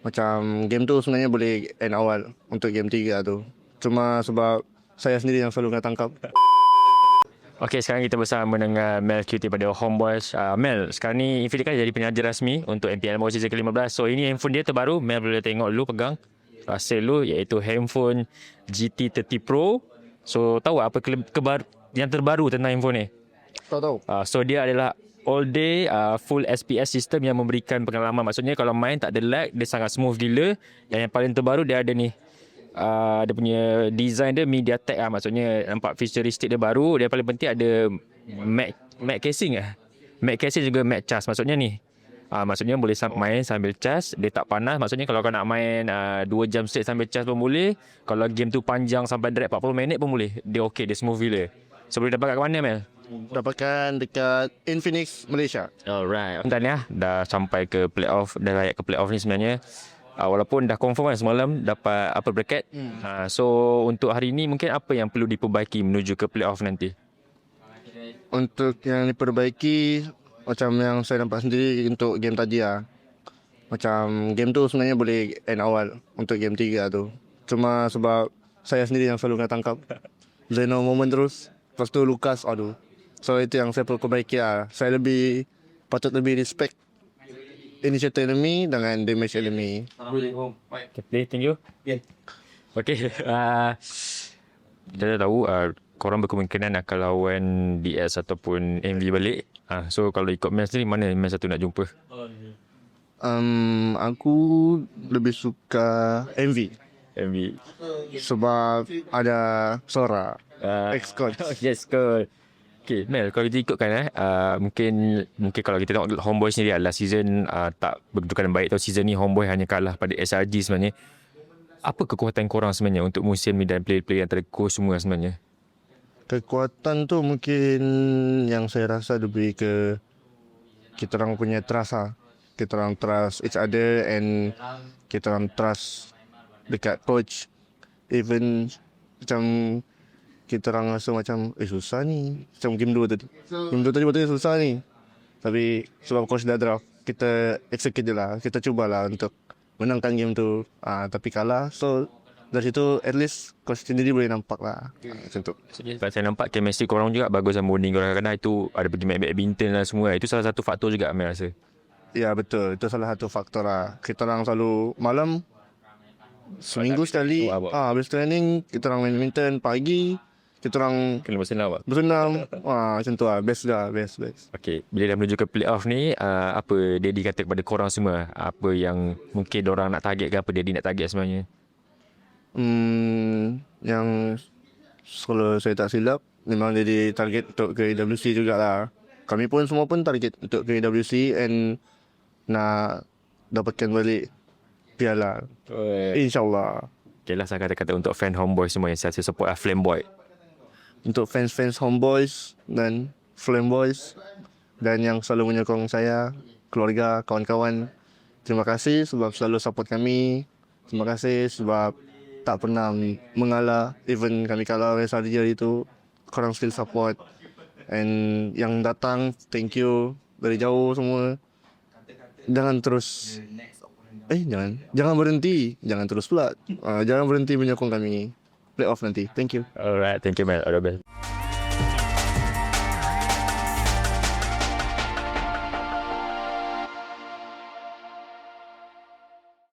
Macam game tu sebenarnya boleh end awal untuk game 3 tu. Cuma sebab saya sendiri yang selalu kena tangkap. Okey, sekarang kita bersama dengan Mel QT pada Homeboys. Uh, Mel, sekarang ni Infinity kan jadi penyaja rasmi untuk MPL Mobile Season ke-15. So, ini handphone dia terbaru. Mel boleh tengok dulu pegang. Hasil dulu iaitu handphone GT30 Pro. So, tahu apa ke- kebar- yang terbaru tentang handphone ni? Tahu tahu. Uh, so, dia adalah all day uh, full SPS system yang memberikan pengalaman. Maksudnya kalau main tak ada lag, dia sangat smooth gila. Dan yang paling terbaru dia ada ni. Uh, dia punya design dia MediaTek lah. Maksudnya nampak futuristik dia baru. Dia paling penting ada Mac, Mac casing lah. Mac casing juga Mac charge. Maksudnya ni. Uh, maksudnya boleh main sambil charge. Dia tak panas. Maksudnya kalau kau nak main uh, 2 jam straight sambil charge pun boleh. Kalau game tu panjang sampai direct 40 minit pun boleh. Dia okey. Dia smooth gila. So boleh dapat kat mana Mel? Dapatkan dekat Infinix Malaysia. Alright. Dan ya, dah sampai ke playoff, dah layak ke playoff ni sebenarnya. Uh, walaupun dah confirm kan semalam dapat upper bracket. Hmm. Uh, so untuk hari ni mungkin apa yang perlu diperbaiki menuju ke playoff nanti? Untuk yang diperbaiki macam yang saya nampak sendiri untuk game tadi lah. Macam game tu sebenarnya boleh end awal untuk game 3 tu. Cuma sebab saya sendiri yang selalu kena tangkap. Zeno moment terus. Lepas tu Lucas, aduh. So itu yang saya perlu perbaiki lah. Saya lebih patut lebih respect initiator enemy dengan damage enemy. Okay, play, thank you. Yeah. Okay, uh, kita dah tahu uh, korang berkemungkinan akan lawan DS ataupun MV balik. Uh, so kalau ikut match ni, mana match satu nak jumpa? Um, aku lebih suka MV MV. sebab ada Sora. Uh, Ex-coach. yes, cool. Okay, Mel, kalau kita ikutkan eh, uh, mungkin mungkin kalau kita tengok Homeboy sendiri adalah season uh, tak berkedudukan yang baik tau. Season ni Homeboy hanya kalah pada SRG sebenarnya. Apa kekuatan korang sebenarnya untuk musim ni dan player-player antara coach semua sebenarnya? Kekuatan tu mungkin yang saya rasa lebih ke kita orang punya trust lah. Kita orang trust each other and kita orang trust dekat coach. Even macam kita orang rasa macam eh susah ni. Macam game 2 tadi. Game 2 tadi betul susah ni. Tapi sebab coach dah draft, kita execute je lah. Kita cubalah untuk menangkan game tu. Ah, tapi kalah. So dari situ at least coach sendiri boleh nampak lah. Ah, macam tu. Sebab saya nampak chemistry korang juga bagus sama bonding korang kadang itu ada pergi main badminton lah semua. Itu salah satu faktor juga Mel rasa. Ya betul, itu salah satu faktor lah. Kita orang selalu malam seminggu sekali. Oh. Ah, habis training kita orang main badminton pagi. Kita orang Kena bersenam lah. bersenam. Wah, macam tu lah. Best lah, best, best. Okay, bila dah menuju ke playoff ni, uh, apa Daddy kata kepada korang semua? Apa yang mungkin orang nak target ke apa Daddy nak target sebenarnya? Hmm, yang kalau saya tak silap, memang jadi target untuk ke AWC jugalah. Kami pun semua pun target untuk ke AWC and nak dapatkan balik piala. InsyaAllah. Okay lah saya kata-kata untuk fan homeboy semua yang saya support lah Flameboy. Untuk fans-fans homeboys dan flameboys dan yang selalu menyokong saya, keluarga, kawan-kawan. Terima kasih sebab selalu support kami. Terima kasih sebab tak pernah mengalah. Even kami kalah oleh Sarja itu, korang still support. And yang datang, thank you dari jauh semua. Jangan terus Eh jangan Jangan berhenti Jangan terus pula uh, Jangan berhenti menyokong kami Play off nanti Thank you Alright, thank you Mel. All the best.